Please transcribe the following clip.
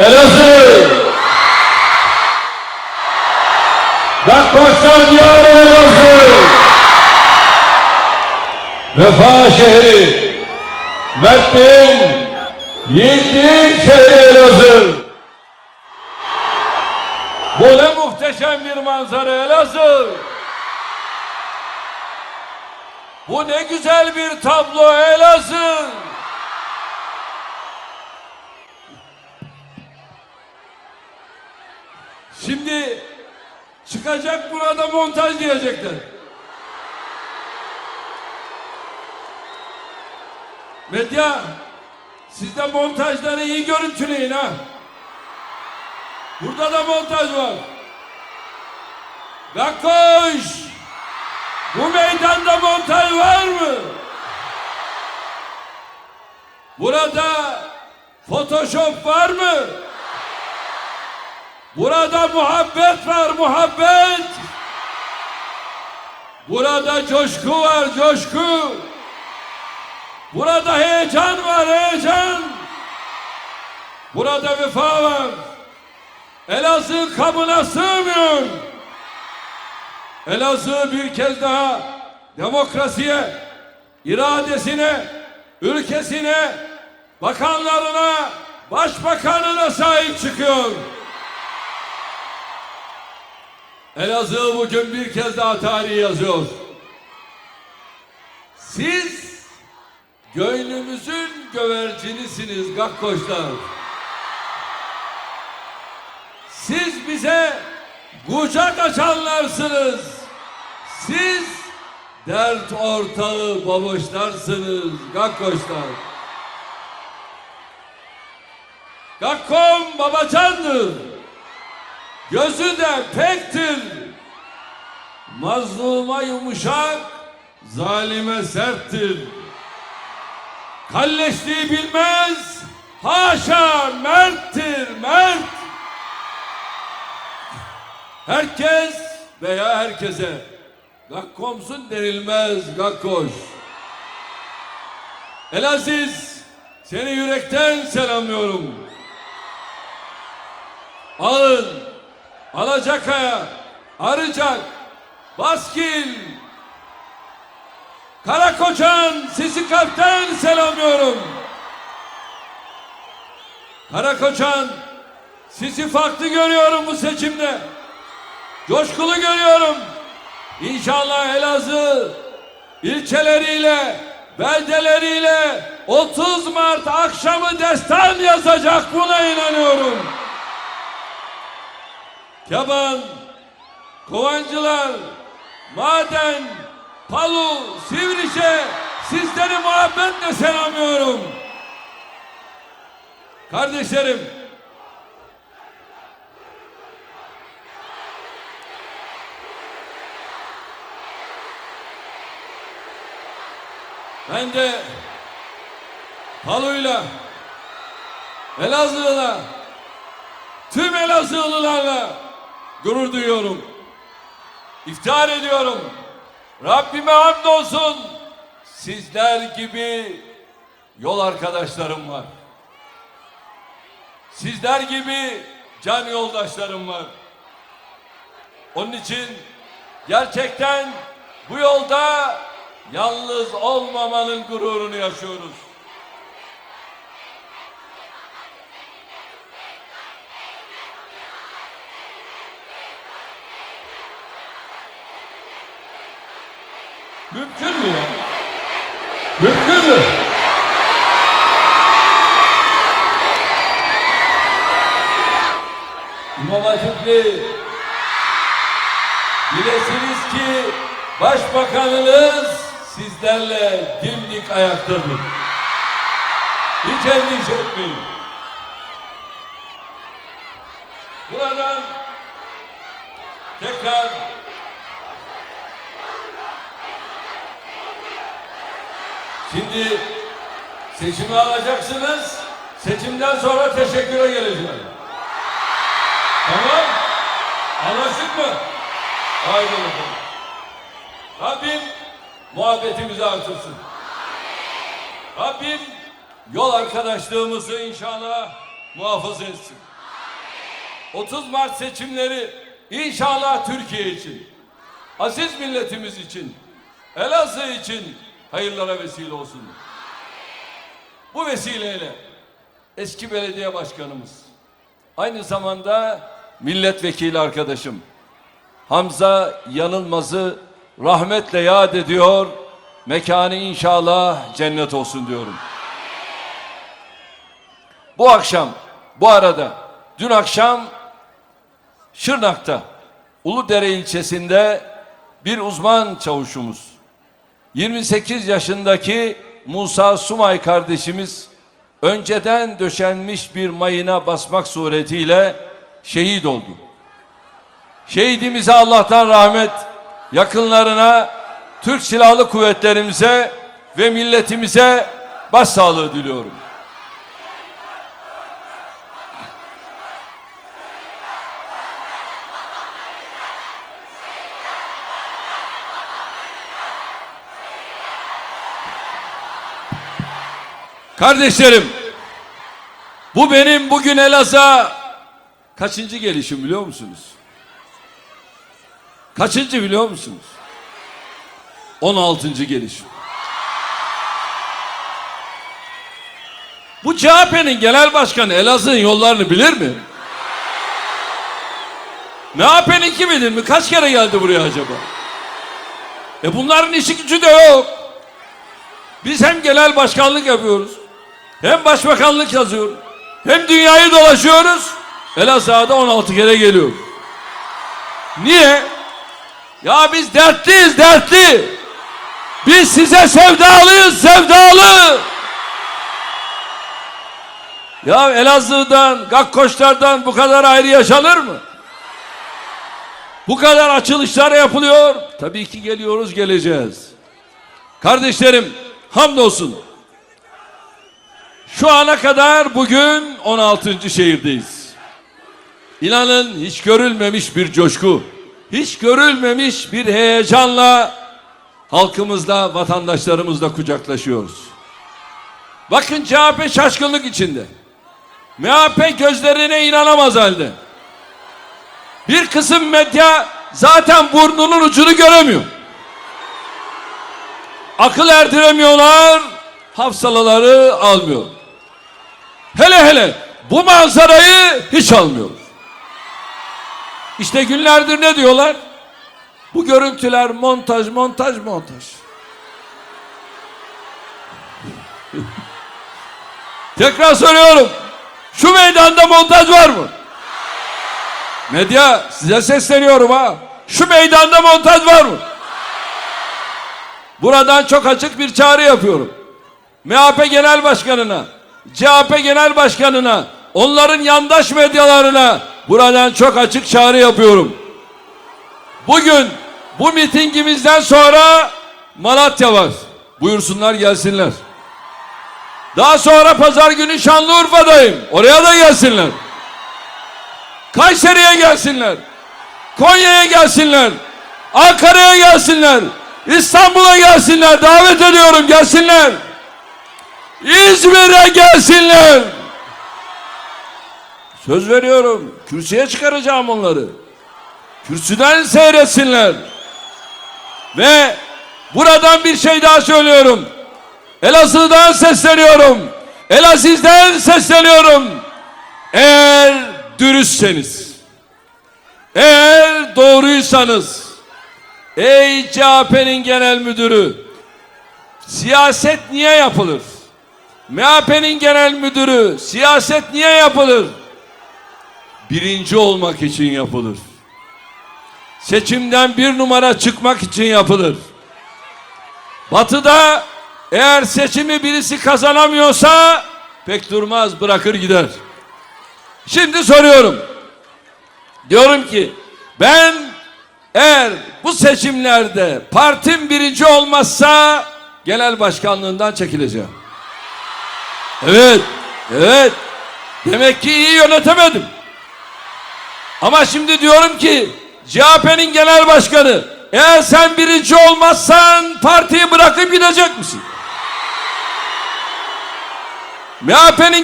Elazığ. Gakkoş'tan diyarı Elazığ. Vefa şehri. Mertliğin, yiğitliğin şehri Elazığ. Bu ne muhteşem bir manzara Elazığ. Bu ne güzel bir tablo Elazığ. Şimdi çıkacak burada montaj diyecekler. Medya, siz de montajları iyi görüntüleyin ha. Burada da montaj var. Gakkoş! Bu meydanda montaj var mı? Burada Photoshop var mı? Burada muhabbet var, muhabbet. Burada coşku var, coşku. Burada heyecan var, heyecan. Burada vefa var. Elazığ kabına sığmıyor. Elazığ bir kez daha demokrasiye, iradesine, ülkesine, bakanlarına, başbakanına sahip çıkıyor. Elazığ bugün bir kez daha tarihi yazıyor. Siz gönlümüzün gövercinisiniz Gakkoşlar. Siz bize kucak açanlarsınız. Siz dert ortağı baboşlarsınız Gakkoşlar. Gakkom babacandır. Gözü de pektir. Mazluma yumuşak, zalime serttir. Kalleşliği bilmez, haşa merttir, mert. Herkes veya herkese Gakkomsun denilmez Gakkoş. Elaziz seni yürekten selamlıyorum. Alın, Alacakaya, Arıcak, Baskil, Karakoçan sizi kalpten selamlıyorum. Karakoçan sizi farklı görüyorum bu seçimde. Coşkulu görüyorum. İnşallah Elazığ ilçeleriyle, beldeleriyle 30 Mart akşamı destan yazacak buna inanıyorum. Keban, Kovancılar, Maden, Palu, Sivrişe sizleri muhabbetle selamlıyorum. Kardeşlerim, ben de Palu'yla, Elazığ'la, tüm Elazığlılarla gurur duyuyorum. İftihar ediyorum. Rabbime hamdolsun. Sizler gibi yol arkadaşlarım var. Sizler gibi can yoldaşlarım var. Onun için gerçekten bu yolda yalnız olmamanın gururunu yaşıyoruz. Mümkün mü ya? Mümkün mü? İmam Hatipli bilesiniz ki başbakanınız sizlerle dimdik ayaktadır. Hiç endişe etmeyin. Buradan tekrar Şimdi seçimi alacaksınız. Seçimden sonra teşekküre geleceğim. Tamam? Anlaştık mı? Haydi bakalım. Rabbim muhabbetimizi artırsın. Rabbim yol arkadaşlığımızı inşallah muhafaza etsin. 30 Mart seçimleri inşallah Türkiye için, aziz milletimiz için, Elazığ için hayırlara vesile olsun. Bu vesileyle eski belediye başkanımız, aynı zamanda milletvekili arkadaşım Hamza Yanılmaz'ı rahmetle yad ediyor. Mekanı inşallah cennet olsun diyorum. Bu akşam, bu arada, dün akşam Şırnak'ta, Uludere ilçesinde bir uzman çavuşumuz, 28 yaşındaki Musa Sumay kardeşimiz önceden döşenmiş bir mayına basmak suretiyle şehit oldu. Şehidimize Allah'tan rahmet, yakınlarına, Türk Silahlı Kuvvetlerimize ve milletimize başsağlığı diliyorum. Kardeşlerim, bu benim bugün Elazığ'a kaçıncı gelişim biliyor musunuz? Kaçıncı biliyor musunuz? 16. gelişim. Bu CHP'nin genel başkanı Elazığ'ın yollarını bilir mi? MHP'nin kim bilir mi? Kaç kere geldi buraya acaba? E bunların işi gücü de yok. Biz hem genel başkanlık yapıyoruz, hem başbakanlık yazıyoruz, hem dünyayı dolaşıyoruz. Elazığ'a da 16 kere geliyor. Niye? Ya biz dertliyiz, dertli. Biz size sevdalıyız, sevdalı. Ya Elazığ'dan, Gakkoşlardan bu kadar ayrı yaşanır mı? Bu kadar açılışlar yapılıyor. Tabii ki geliyoruz, geleceğiz. Kardeşlerim, hamdolsun. Şu ana kadar bugün 16. şehirdeyiz. İnanın hiç görülmemiş bir coşku, hiç görülmemiş bir heyecanla halkımızla, vatandaşlarımızla kucaklaşıyoruz. Bakın CHP şaşkınlık içinde. MHP gözlerine inanamaz halde. Bir kısım medya zaten burnunun ucunu göremiyor. Akıl erdiremiyorlar, hafsalaları almıyor. Hele hele bu manzarayı hiç almıyor. İşte günlerdir ne diyorlar? Bu görüntüler montaj, montaj, montaj. Tekrar soruyorum. Şu meydanda montaj var mı? Medya size sesleniyorum ha. Şu meydanda montaj var mı? Buradan çok açık bir çağrı yapıyorum. MHP Genel Başkanı'na, CHP Genel Başkanı'na, onların yandaş medyalarına buradan çok açık çağrı yapıyorum. Bugün bu mitingimizden sonra Malatya var. Buyursunlar gelsinler. Daha sonra pazar günü Şanlıurfa'dayım. Oraya da gelsinler. Kayseri'ye gelsinler. Konya'ya gelsinler. Ankara'ya gelsinler. İstanbul'a gelsinler. Davet ediyorum gelsinler. İzmir'e gelsinler. Söz veriyorum. Kürsüye çıkaracağım onları. Kürsüden seyretsinler. Ve buradan bir şey daha söylüyorum. Elazığ'dan sesleniyorum. Elaziz'den sesleniyorum. Eğer dürüstseniz, eğer doğruysanız, ey CHP'nin genel müdürü, siyaset niye yapılır? MHP'nin genel müdürü, siyaset niye yapılır? Birinci olmak için yapılır. Seçimden bir numara çıkmak için yapılır. Batı'da eğer seçimi birisi kazanamıyorsa pek durmaz bırakır gider. Şimdi soruyorum. Diyorum ki ben eğer bu seçimlerde partim birinci olmazsa genel başkanlığından çekileceğim. Evet, evet. Demek ki iyi yönetemedim. Ama şimdi diyorum ki CHP'nin genel başkanı eğer sen birinci olmazsan partiyi bırakıp gidecek misin? MHP'nin